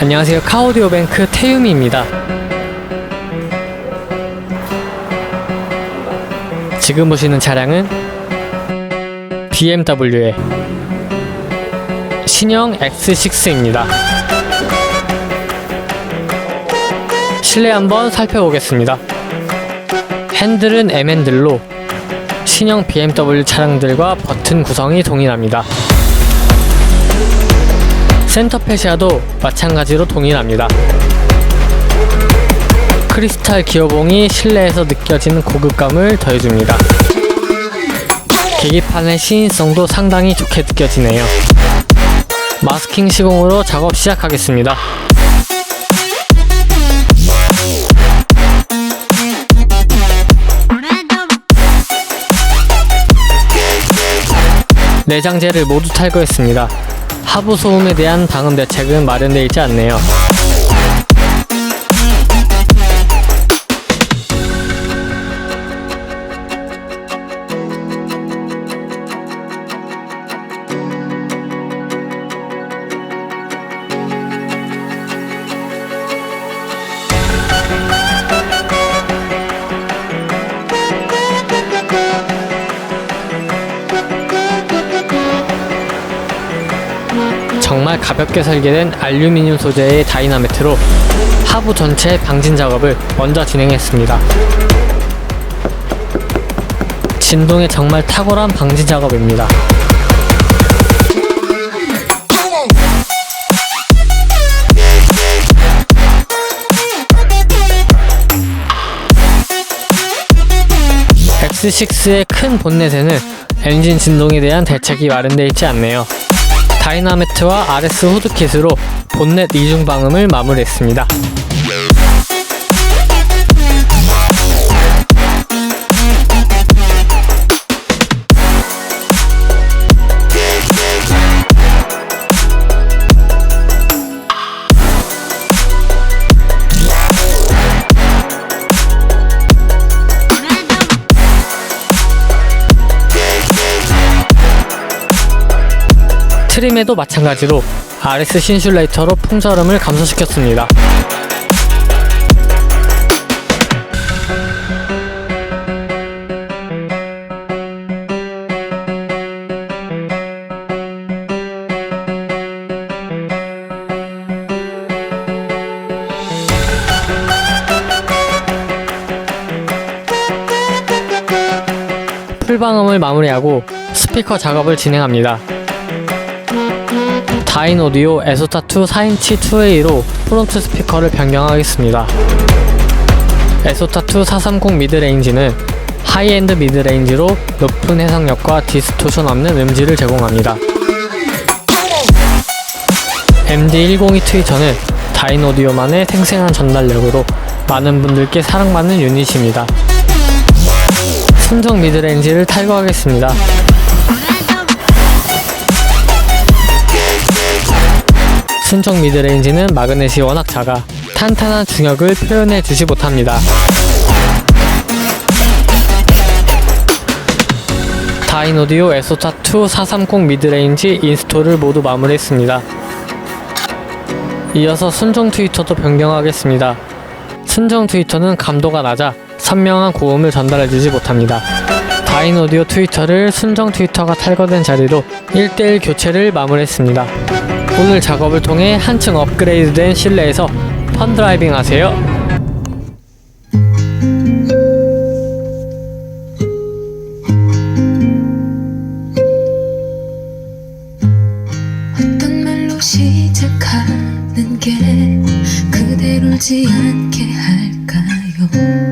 안녕하세요. 카오디오 뱅크 태유미입니다. 지금 보시는 차량은 BMW의 신형 X6입니다. 실내 한번 살펴보겠습니다. 핸들은 M핸들로 신형 BMW 차량들과 버튼 구성이 동일합니다. 센터 페시아도 마찬가지로 동일합니다. 크리스탈 기어봉이 실내에서 느껴지는 고급감을 더해줍니다. 계기판의 시인성도 상당히 좋게 느껴지네요. 마스킹 시공으로 작업 시작하겠습니다. 내장재를 모두 탈거했습니다. 하부 소음에 대한 방음 대책은 마련되어 있지 않네요. 정말 가볍게 설계된 알루미늄 소재의 다이나메트로 하부 전체 방진 작업을 먼저 진행했습니다. 진동에 정말 탁월한 방진 작업입니다. X6의 큰 본넷에는 엔진 진동에 대한 대책이 마련되어 있지 않네요. 다이나메트와 RS 후드킷으로 본넷 이중 방음을 마무리했습니다. 트림에도 마찬가지로 RS 신슐레이터로 풍절음을 감소시켰습니다. 풀방음을 마무리하고 스피커 작업을 진행합니다. 다인 오디오 에소타2 4인치 2A로 프론트 스피커를 변경하겠습니다. 에소타2 430 미드레인지는 하이엔드 미드레인지로 높은 해상력과 디스토션 없는 음질을 제공합니다. MD102 트위터는 다인 오디오만의 생생한 전달력으로 많은 분들께 사랑받는 유닛입니다. 순정 미드레인지를 탈거하겠습니다. 순정 미드레인지는 마그넷이 워낙 작아 탄탄한 중역을 표현해 주지 못합니다. 다이노디오 에소타2 430 미드레인지 인스톨을 모두 마무리했습니다. 이어서 순정 트위터도 변경하겠습니다. 순정 트위터는 감도가 낮아 선명한 고음을 전달해주지 못합니다. 다이노디오 트위터를 순정 트위터가 탈거된 자리로 1대1 교체를 마무리했습니다. 오늘 작업을 통해 한층 업그레이드된 실내에서 펀드라이빙 하세요. 시작하는 게 그대로지 않게 할까요?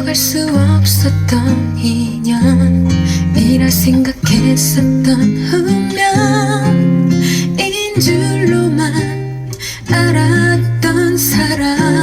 비켜갈 수 없었던 인연이라 생각했었던 운명인 줄로만 알았던 사람